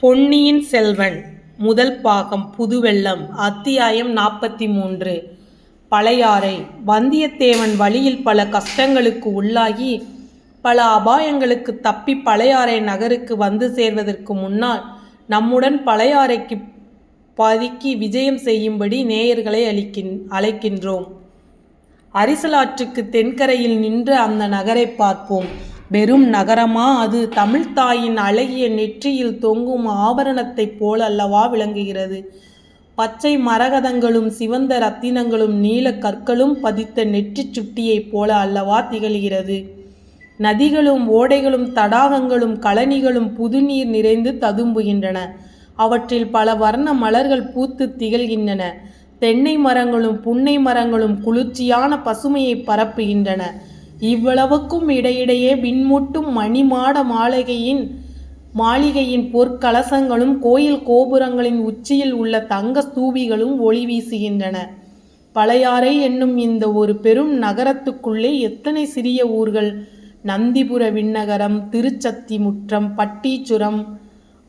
பொன்னியின் செல்வன் முதல் பாகம் புதுவெள்ளம் அத்தியாயம் நாற்பத்தி மூன்று பழையாறை வந்தியத்தேவன் வழியில் பல கஷ்டங்களுக்கு உள்ளாகி பல அபாயங்களுக்கு தப்பி பழையாறை நகருக்கு வந்து சேர்வதற்கு முன்னால் நம்முடன் பழையாறைக்கு பதுக்கி விஜயம் செய்யும்படி நேயர்களை அளிக்கின் அழைக்கின்றோம். அரிசலாற்றுக்கு தென்கரையில் நின்று அந்த நகரை பார்ப்போம். வெறும் நகரமா அது? தமிழ்த்தாயின் அழகிய நெற்றியில் தொங்கும் ஆபரணத்தைப் போல் அல்லவா விளங்குகிறது? பச்சை மரகதங்களும் சிவந்த ரத்தினங்களும் நீல கற்களும் பதித்த நெற்றிச் சுட்டியைப் போல அல்லவா திகழ்கிறது? நதிகளும் ஓடைகளும் தடாகங்களும் கழனிகளும் புதுநீர் நிறைந்து ததும்புகின்றன. அவற்றில் பல வர்ண மலர்கள் பூத்து திகழ்கின்றன. தென்னை மரங்களும் புன்னை மரங்களும் குளிர்ச்சியான பசுமையை பரப்புகின்றன. இவ்வளவுக்கும் இடையிடையே விண்மூட்டும் மணிமாட மாளிகையின் மாளிகையின் பொற்கலசங்களும் கோயில் கோபுரங்களின் உச்சியில் உள்ள தங்க ஸ்தூபிகளும் ஒளி வீசுகின்றன. பழையாறை என்னும் இந்த ஒரு பெரும் நகரத்துக்குள்ளே எத்தனை சிறிய ஊர்கள்? நந்திபுர விண்ணகரம் திருச்சத்திமுற்றம் பட்டீச்சுரம்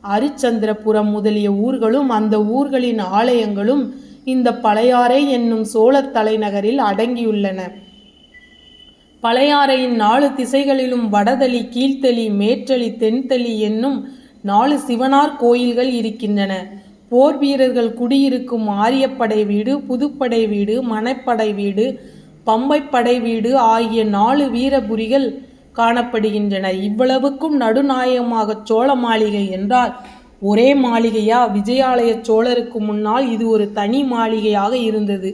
அரிச்சந்திரபுரம் முதலிய ஊர்களும் அந்த ஊர்களின் ஆலயங்களும் இந்த பழையாறை என்னும் சோழர் தலைநகரில் அடங்கியுள்ளன. பழையாறையின் நாலு திசைகளிலும் வடதளி கீழ்த்தளி மேற்றளி தென்தளி என்னும் நாலு சிவனார் கோயில்கள் இருக்கின்றன. போர் வீரர்கள் குடியிருக்கும் ஆரியப்படை வீடு புதுப்படை வீடு மணப்படை வீடு பம்பைப்படை வீடு ஆகிய நாலு வீரபுரிகள் காணப்படுகின்றன. இவ்வளவுக்கும் நடுநாயகமாக சோழ மாளிகை என்றால் ஒரே மாளிகையா? விஜயாலய சோழருக்கு முன்னால் இது ஒரு தனி மாளிகையாக இருந்தது.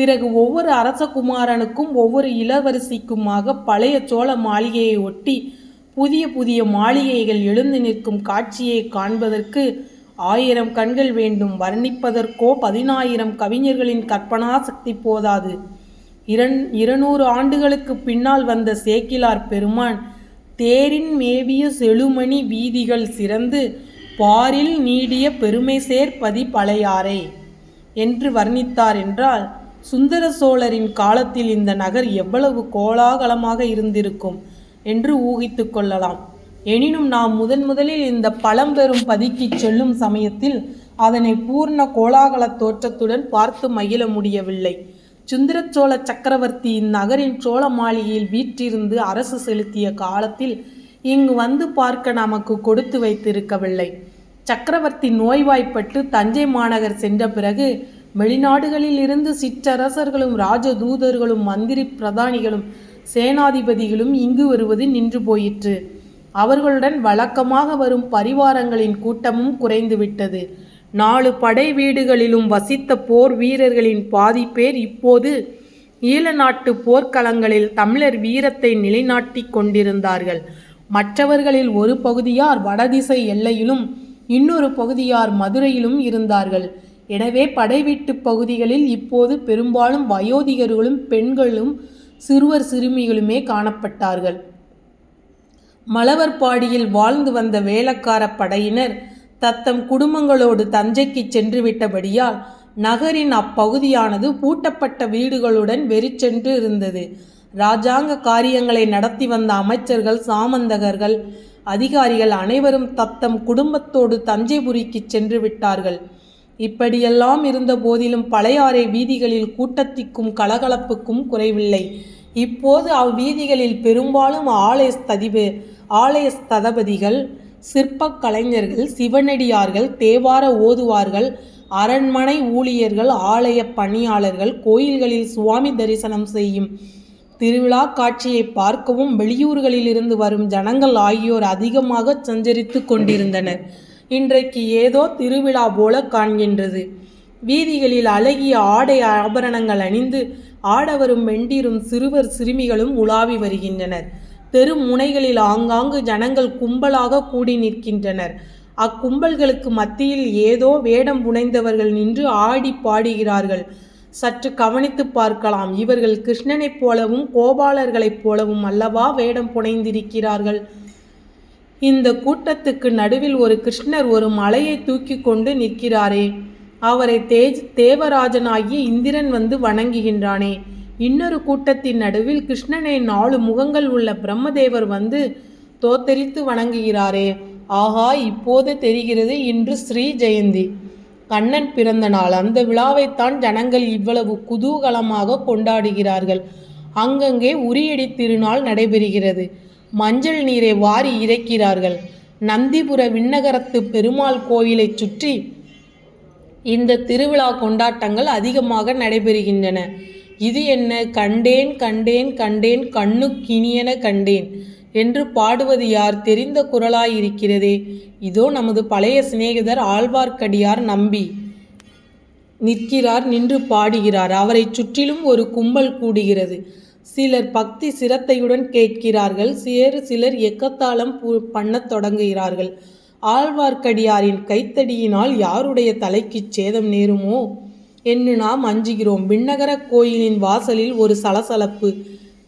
பிறகு ஒவ்வொரு அரசகுமாரனுக்கும் ஒவ்வொரு இளவரசிக்குமாக பழைய சோழ மாளிகையை ஒட்டி புதிய புதிய மாளிகைகள் எழுந்து நிற்கும் காட்சியை காண்பதற்கு ஆயிரம் கண்கள் வேண்டும். வர்ணிப்பதற்கோ பதினாயிரம் கவிஞர்களின் கற்பனா சக்தி போதாது. இரண் இருநூறு ஆண்டுகளுக்கு பின்னால் வந்த சேக்கிலார் பெருமான் தேரின் மேவிய செழுமணி வீதிகள் சிறந்து பாரில் நீடிய பெருமை சேர்ப்பதி பழையாறை என்று வர்ணித்தார் என்றால் சுந்தர சோழரின் காலத்தில் இந்த நகர் எவ்வளவு கோலாகலமாக இருந்திருக்கும் என்று ஊகித்து கொள்ளலாம். எனினும் நாம் முதன் முதலில் இந்த பழம்பெரும் பதிக்கு செல்லும் சமயத்தில் அதனை பூர்ண கோலாகல தோற்றத்துடன் பார்த்து மகிழ முடியவில்லை. சுந்தரச்சோழ சக்கரவர்த்தி இந்நகரின் சோழ மாளிகையில் வீற்றிருந்து அரசு செலுத்திய காலத்தில் இங்கு வந்து பார்க்க நமக்கு கொடுத்து வைத்திருக்கவில்லை. சக்கரவர்த்தி நோய்வாய்ப்பட்டு தஞ்சை மாநகர் சென்ற பிறகு வெளிநாடுகளில் இருந்து சிற்றரசர்களும் ராஜதூதர்களும் மந்திரி பிரதானிகளும் சேனாதிபதிகளும் இங்கு வருவது நின்று போயிற்று. அவர்களுடன் வழக்கமாக வரும் பரிவாரங்களின் கூட்டமும் குறைந்துவிட்டது நாலு படை வீடுகளிலும் வசித்த போர் வீரர்களின் பாதி பேர் இப்போது ஈழ நாட்டு போர்க்களங்களில் தமிழர் வீரத்தை நிலைநாட்டி கொண்டிருந்தார்கள். மற்றவர்களில் ஒரு பகுதியார் வடதிசை எல்லையிலும் இன்னொரு பகுதியார் மதுரையிலும் இருந்தார்கள். எனவே படைவீட்டு பகுதிகளில் இப்போது பெரும்பாலும் வயோதிகர்களும் பெண்களும் சிறுவர் சிறுமிகளுமே காணப்பட்டார்கள். மலவர்பாடியில் வாழ்ந்து வந்த வேளக்கார படையினர் தத்தம் குடும்பங்களோடு தஞ்சைக்கு சென்று விட்டபடியால் நகரின் அப்பகுதியானது பூட்டப்பட்ட வீடுகளுடன் வெறிச்சென்று இருந்தது. இராஜாங்க காரியங்களை நடத்தி வந்த அமைச்சர்கள் சாமந்தகர்கள் அதிகாரிகள் அனைவரும் தத்தம் குடும்பத்தோடு தஞ்சைபுரிக்கு சென்று விட்டார்கள் இப்படியெல்லாம் இருந்த போதிலும் பழையாறை வீதிகளில் கூட்டத்திற்கும் கலகலப்புக்கும் குறைவில்லை. இப்போது அவ்வீதிகளில் பெரும்பாலும் ஆலய ஸ்ததிபு ஆலய ஸ்தபதிகள் சிற்பக் கலைஞர்கள் சிவனடியார்கள் தேவார ஓதுவார்கள் அரண்மனை ஊழியர்கள் ஆலய பணியாளர்கள் கோயில்களில் சுவாமி தரிசனம் செய்யும் திருவிழா காட்சியை பார்க்கவும் வெளியூர்களிலிருந்து வரும் ஜனங்கள் ஆகியோர் அதிகமாக சஞ்சரித்து கொண்டிருந்தனர். இன்றைக்கு ஏதோ திருவிழா போல காண்கின்றது. வீதிகளில் அழகிய ஆடை ஆபரணங்கள் அணிந்து ஆடவரும் வெண்டிரும் சிறுவர் சிறுமிகளும் உலாவி வருகின்றனர். தெரு முனைகளில் ஆங்காங்கு ஜனங்கள் கும்பலாக கூடி நிற்கின்றனர். அக்கும்பல்களுக்கு மத்தியில் ஏதோ வேடம் புனைந்தவர்கள் நின்று ஆடி பாடுகிறார்கள். சற்று கவனித்து பார்க்கலாம். இவர்கள் கிருஷ்ணனைப் போலவும் கோபாலர்களைப் போலவும் அல்லவா வேடம் புனைந்திருக்கிறார்கள். இந்த கூட்டத்துக்கு நடுவில் ஒரு கிருஷ்ணர் ஒரு மலையை தூக்கி கொண்டு நிற்கிறாரே. அவரை தேஜ் தேவராஜனாகிய இந்திரன் வந்து வணங்குகின்றானே. இன்னொரு கூட்டத்தின் நடுவில் கிருஷ்ணனை நாலு முகங்கள் உள்ள பிரம்மதேவர் வந்து தோத்தரித்து வணங்குகிறாரே. ஆகா இப்போது தெரிகிறது இன்று ஸ்ரீ ஜெயந்தி. கண்ணன் பிறந்த நாள் அந்த விழாவைத்தான் ஜனங்கள் இவ்வளவு குதூகலமாக கொண்டாடுகிறார்கள். அங்கங்கே உரியடி திருநாள் நடைபெறுகிறது. மஞ்சள் நீரை வாரி இறைக்கிறார்கள். நந்திபுர விண்ணகரத்து பெருமாள் கோயிலைச் சுற்றி இந்த திருவிழா கொண்டாட்டங்கள் அதிகமாக நடைபெறுகின்றன. இது என்ன? கண்டேன் கண்டேன் கண்டேன் கண்ணுக்கினியன கண்டேன் என்று பாடுவது யார்? தெரிந்த குரலாயிருக்கிறதே. இதோ நமது பழைய சிநேகிதர் ஆழ்வார்க்கடியார் நம்பி நிற்கிறார் நின்று பாடுகிறார். அவரைச் சுற்றிலும் ஒரு கும்பல் கூடுகிறது. சிலர் பக்தி சிரத்தையுடன் கேட்கிறார்கள் வேறு சிலர் எக்கத்தாளம் பூ பண்ணத் தொடங்குகிறார்கள். ஆழ்வார்க்கடியாரின் கைத்தடியினால் யாருடைய தலைக்குச் சேதம் நேருமோ? என்று நாம் அஞ்சுகிறோம். விண்ணகர கோயிலின் வாசலில் ஒரு சலசலப்பு.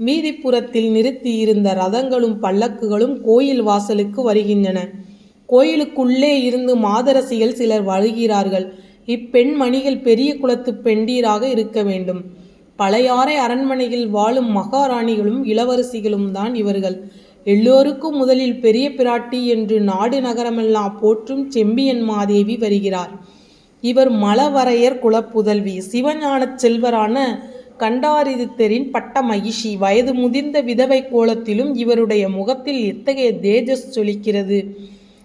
மீதிப்புறத்தில் நிறுத்தியிருந்த ரதங்களும் பல்லக்குகளும் கோயில் வாசலுக்கு வருகின்றன. கோயிலுக்குள்ளே இருந்து மாதரசிகள் சிலர் வருகிறார்கள். இப்பெண்மணிகள் பெரிய குலத்து பெண்டீராக இருக்க வேண்டும். பழையாறை அரண்மனையில் வாழும் மகாராணிகளும் இளவரசிகளும் தான் இவர்கள். எல்லோருக்கும் முதலில் பெரிய பிராட்டி என்று நாடு நகரமெல்லாம் போற்றும் செம்பியன் மாதேவி வருகிறார். இவர் மலவரையர் குலப்புதல்வி சிவஞானச் செல்வரான கண்டாரிதித்தரின் பட்ட மகிஷி வயது முதிர்ந்த விதவை கோலத்திலும் இவருடைய முகத்தில் எத்தகைய தேஜஸ் சொலிக்கிறது?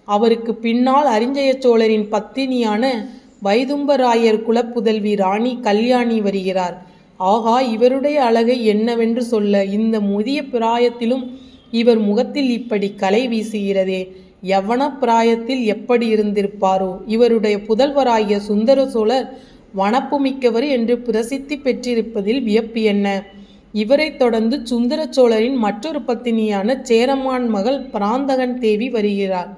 அவருக்கு பின்னால் அறிஞ்சய சோழரின் பத்தினியான வைதும்பராயர் குலப்புதல்வி ராணி கல்யாணி வருகிறார். ஆகா இவருடைய அழகை என்னவென்று சொல்ல இந்த முதிய பிராயத்திலும் இவர் முகத்தில் இப்படி கலை வீசுகிறதே. யவன பிராயத்தில் எப்படி இருந்திருப்பாரோ? இவருடைய புதல்வராகிய சுந்தர சோழர் வனப்புமிக்கவர் என்று பிரசித்தி பெற்றிருப்பதில் வியப்பு என்ன? இவரைத் தொடர்ந்து சுந்தர சோழரின் மற்றொரு பத்தினியான சேரமான் மகள் பிராந்தகன் தேவி வருகிறார்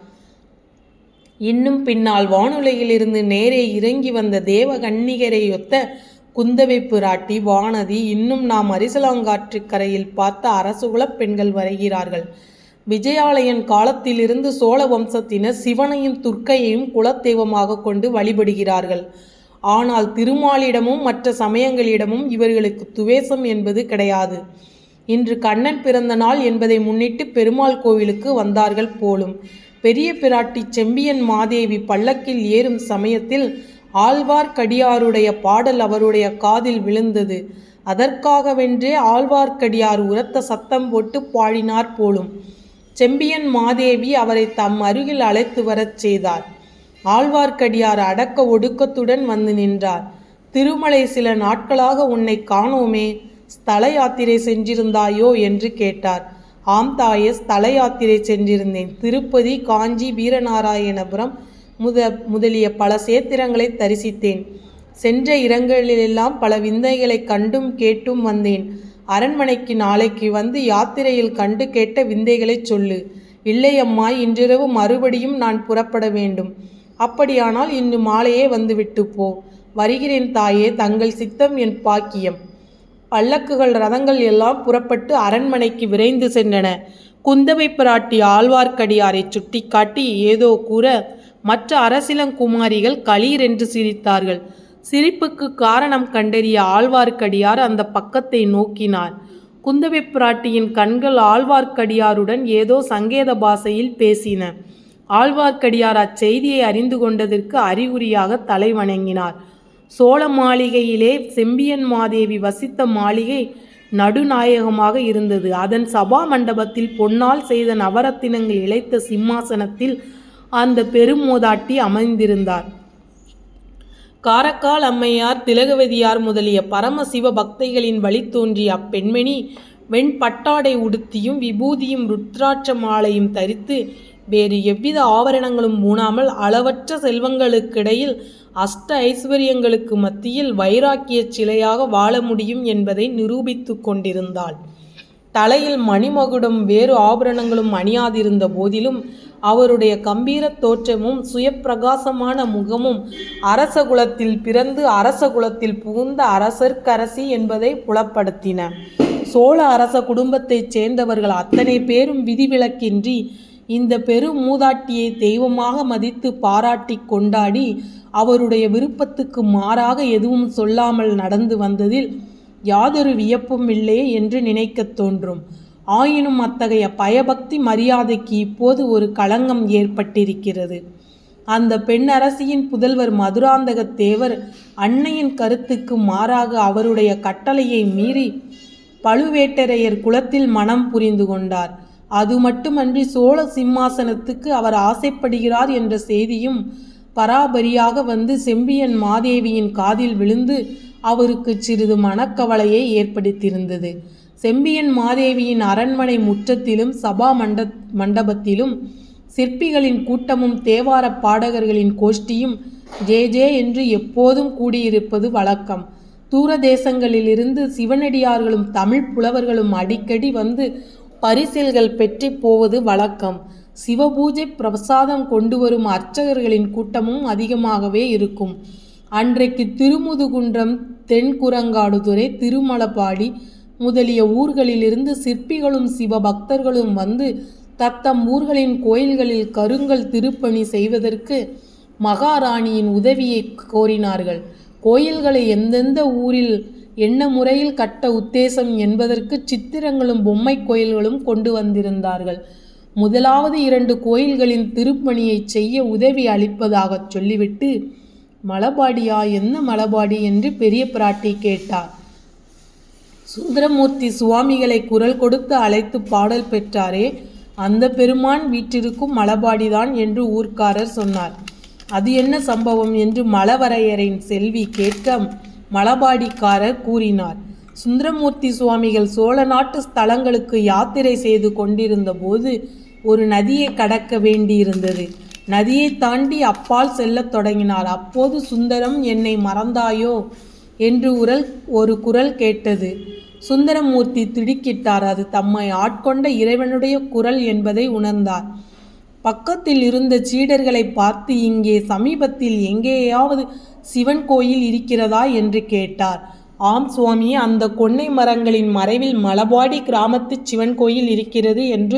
இன்னும் பின்னால் வானுலகிலிருந்து நேரே இறங்கி வந்த தேவ கன்னிகரையொத்த குந்தவை பிராட்டி வானதி இன்னும் நாம் அரிசலாங்காற்றுக் கரையில் பார்த்த அரசுகுலப் பெண்கள் வருகிறார்கள். விஜயாலயன் காலத்திலிருந்து சோழ வம்சத்தினர் சிவனையும் துர்க்கையையும் குலத்தெய்வமாக கொண்டு வழிபடுகிறார்கள். ஆனால் திருமாலிடமும் மற்ற சமயங்களிடமும் இவர்களுக்கு துவேஷம் என்பது கிடையாது. இன்று கண்ணன் பிறந்த நாள் என்பதை முன்னிட்டு பெருமாள் கோவிலுக்கு வந்தார்கள் போலும். பெரிய பிராட்டி செம்பியன் மாதேவி பல்லக்கில் ஏறும் சமயத்தில் ஆழ்வார்க்கடியாருடைய பாடல் அவருடைய காதில் விழுந்தது. அதற்காகவென்றே ஆழ்வார்க்கடியார் உரத்த சத்தம் போட்டு பாடினார் போலும். செம்பியன் மாதேவி அவரை தம் அருகில் அழைத்து வரச் செய்தார். ஆழ்வார்க்கடியார் அடக்க ஒடுக்கத்துடன் வந்து நின்றார். திருமலை சில நாட்களாக உன்னை காணோமே. ஸ்தல யாத்திரை சென்றிருந்தாயோ என்று கேட்டார். ஆம் தாயே ஸ்தல யாத்திரை சென்றிருந்தேன். திருப்பதி காஞ்சி வீரநாராயணபுரம் முத முதலிய பல சேத்திரங்களை தரிசித்தேன். சென்ற இடங்களிலெல்லாம் பல விந்தைகளை கண்டும் கேட்டும் வந்தேன். அரண்மனைக்கு நாளைக்கு வந்து யாத்திரையில் கண்டு கேட்ட விந்தைகளைச் சொல்லு. இல்லை அம்மா இன்றிரவு மறுபடியும் நான் புறப்பட வேண்டும். அப்படியானால் இன்று மாலையே வந்துவிட்டு போ. வருகிறேன் தாயே தங்கள் சித்தம் என் பாக்கியம். பல்லக்குகள் ரதங்கள் எல்லாம் புறப்பட்டு அரண்மனைக்கு விரைந்து சென்றன. குந்தவை பிராட்டி ஆழ்வார்க்கடியாரை சுட்டிக்காட்டி ஏதோ கூற மற்ற அரசிலங்குமாரிகள் களீர் என்று சிரித்தார்கள். சிரிப்புக்கு காரணம் கண்டறிய ஆழ்வார்க்கடியார் அந்த பக்கத்தை நோக்கினார். குந்தவை பிராட்டியின் கண்கள் ஆழ்வார்க்கடியாருடன் ஏதோ சங்கேத பாஷையில் பேசின. ஆழ்வார்க்கடியார் அச்செய்தியை அறிந்து கொண்டதற்கு அறிகுறியாக தலை வணங்கினார். சோழ மாளிகையிலே செம்பியன் மாதேவி வசித்த மாளிகை நடுநாயகமாக இருந்தது. அதன் சபா மண்டபத்தில் பொன்னால் செய்த நவரத்தினங்கள் இழைத்த சிம்மாசனத்தில் அந்த பெருமூதாட்டி அமைந்திருந்தார். காரக்கால் அம்மையார் திலகவதியார் முதலிய பரமசிவ பக்தைகளின் வழி தோன்றிய அப்பெண்மணி வெண்பட்டாடை உடுத்தியும் விபூதியும் ருத்ராட்ச மாலையும் தரித்து வேறு எவ்வித ஆபரணங்களும் ஊனாமல் அளவற்ற செல்வங்களுக்கிடையில் அஷ்ட ஐஸ்வர்யங்களுக்கு மத்தியில் வைராக்கிய சிலையாக வாழ முடியும் என்பதை நிரூபித்து கொண்டிருந்தாள். தலையில் மணிமகுடம் வேறு ஆபரணங்களும் அணியாதிருந்த போதிலும் அவருடைய கம்பீர தோற்றமும் சுயப்பிரகாசமான முகமும் அரச குலத்தில் பிறந்து அரச குலத்தில் புகுந்த அரசர்க்கரசி என்பதை புலப்படுத்தின. சோழ அரச குடும்பத்தைச் சேர்ந்தவர்கள் அத்தனை பேரும் விதிவிலக்கின்றி இந்த பெரு மூதாட்டியை தெய்வமாக மதித்து பாராட்டி கொண்டாடி அவருடைய விருப்பத்துக்கு மாறாக எதுவும் சொல்லாமல் நடந்து வந்ததில் யாதொரு வியப்பும் இல்லையே என்று நினைக்கத் தோன்றும். ஆயினும் அத்தகைய பயபக்தி மரியாதைக்கு இப்போது ஒரு களங்கம் ஏற்பட்டிருக்கிறது. அந்த பெண் அரசியின் புதல்வர் மதுராந்தக தேவர் அன்னையின் கருத்துக்கு மாறாக அவருடைய கட்டளையை மீறி பழுவேட்டரையர் குலத்தில் மனம் புரிந்து கொண்டார். அது மட்டுமன்றி சோழ சிம்மாசனத்துக்கு அவர் ஆசைப்படுகிறார் என்ற செய்தியும் பராபரியாக வந்து செம்பியன் மாதேவியின் காதில் விழுந்து அவருக்கு சிறிது மனக்கவலையை ஏற்படுத்தியிருந்தது. செம்பியன் மாதேவியின் அரண்மனை முற்றத்திலும் சபா மண்ட மண்டபத்திலும் சிற்பிகளின் கூட்டமும் தேவார பாடகர்களின் கோஷ்டியும் ஜே ஜே என்று எப்போதும் கூடியிருப்பது வழக்கம். தூர தேசங்களிலிருந்து சிவனடியார்களும் தமிழ் புலவர்களும் அடிக்கடி வந்து பரிசில்கள் பெற்றி போவது வழக்கம். சிவபூஜை பிரசாதம் கொண்டு வரும் அர்ச்சகர்களின் கூட்டமும் அதிகமாகவே இருக்கும். அன்றைக்கு திருமுதுகுன்றம் தென்குரங்காடுதுறை திருமலப்பாடி முதலிய ஊர்களிலிருந்து சிற்பிகளும் சிவபக்தர்களும் வந்து தத்தம் ஊர்களின் கோயில்களில் கருங்கல் திருப்பணி செய்வதற்கு மகாராணியின் உதவியை கோரினார்கள். கோயில்களை எந்தெந்த ஊரில் என்ன முறையில் கட்ட உத்தேசம் என்பதற்கு சித்திரங்களும் பொம்மை கோயில்களும் கொண்டு வந்திருந்தார்கள். முதலாவது இரண்டு கோயில்களின் திருப்பணியை செய்ய உதவி அளிப்பதாகச் சொல்லிவிட்டு மலபாடியா? என்ன மலபாடி? என்று பெரிய பிராட்டி கேட்டார் சுந்தரமூர்த்தி சுவாமிகளை குரல் கொடுத்து அழைத்து பாடல் பெற்றாரே அந்த பெருமான் வீட்டிற்கும் மலபாடிதான் என்று ஊர்க்காரர் சொன்னார். அது என்ன சம்பவம்? என்று மலவரையரின் செல்வி கேட்க மலபாடிக்காரர் கூறினார். சுந்தரமூர்த்தி சுவாமிகள் சோழ நாட்டு ஸ்தலங்களுக்கு யாத்திரை செய்து கொண்டிருந்த போது ஒரு நதியை கடக்க வேண்டியிருந்தது. நதியை தாண்டி அப்பால் செல்லத் தொடங்கினார் அப்போது சுந்தரம் என்னை மறந்தாயோ? என்று உரல் ஒரு குரல் கேட்டது. சுந்தரமூர்த்தி திடுக்கிட்டார். அது தம்மை ஆட்கொண்ட இறைவனுடைய குரல் என்பதை உணர்ந்தார். பக்கத்தில் இருந்த சீடர்களை பார்த்து இங்கே சமீபத்தில் எங்கேயாவது சிவன் கோயில் இருக்கிறதா? என்று கேட்டார். ஆம் சுவாமி அந்த கொன்னை மரங்களின் மறைவில் மலபாடி கிராமத்து சிவன் கோயில் இருக்கிறது என்று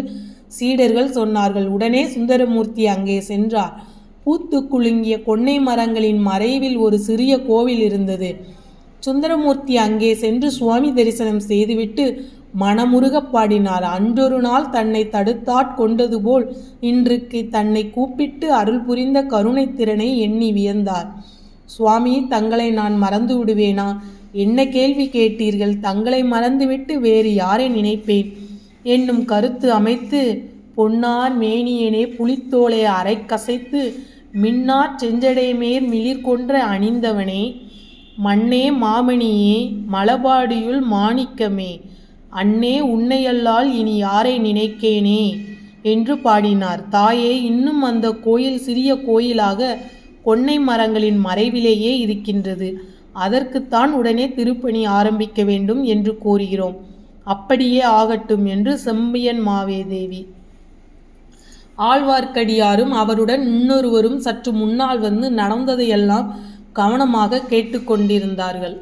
சீடர்கள் சொன்னார்கள் உடனே சுந்தரமூர்த்தி அங்கே சென்றார். பூத்து குலுங்கிய கொன்னை மரங்களின் மறைவில் ஒரு சிறிய கோவில் இருந்தது. சுந்தரமூர்த்தி அங்கே சென்று சுவாமி தரிசனம் செய்துவிட்டு மனமுருக பாடினார். அன்றொரு நாள் தன்னை தடுத்தாட் கொண்டது போல் இன்றுக்கு தன்னை கூப்பிட்டு அருள் புரிந்த கருணை திறனை எண்ணி வியந்தார். சுவாமி தங்களை நான் மறந்து விடுவேனா? என்ன கேள்வி கேட்டீர்கள்? தங்களை மறந்துவிட்டு வேறு யாரை நினைப்பேன்? என்னும் கருத்து அமைத்து பொன்னார் மேனியனே புலித்தோலை அரை கசைத்து மின்னார் செஞ்சடைமேர் மிளிர் கொன்ற அணிந்தவனே மண்ணே மாமணியே மலபாடியுள் மாணிக்கமே அன்னே உன்னையல்லால் இனி யாரை நினைக்கேனே? என்று பாடினார். தாயே இன்னும் அந்த கோயில் சிறிய கோயிலாக கொன்னை மரங்களின் மறைவிலேயே இருக்கின்றது. அதற்குத்தான் உடனே திருப்பணி ஆரம்பிக்க வேண்டும் என்று கூறுகிறோம். அப்படியே ஆகட்டும் என்று செம்பியன் மாவேதேவி. ஆழ்வார்க்கடியாரும் அவருடன் இன்னொருவரும் சற்று முன்னால் வந்து நடந்ததையெல்லாம் கவனமாக கேட்டுக்கொண்டிருந்தார்கள்.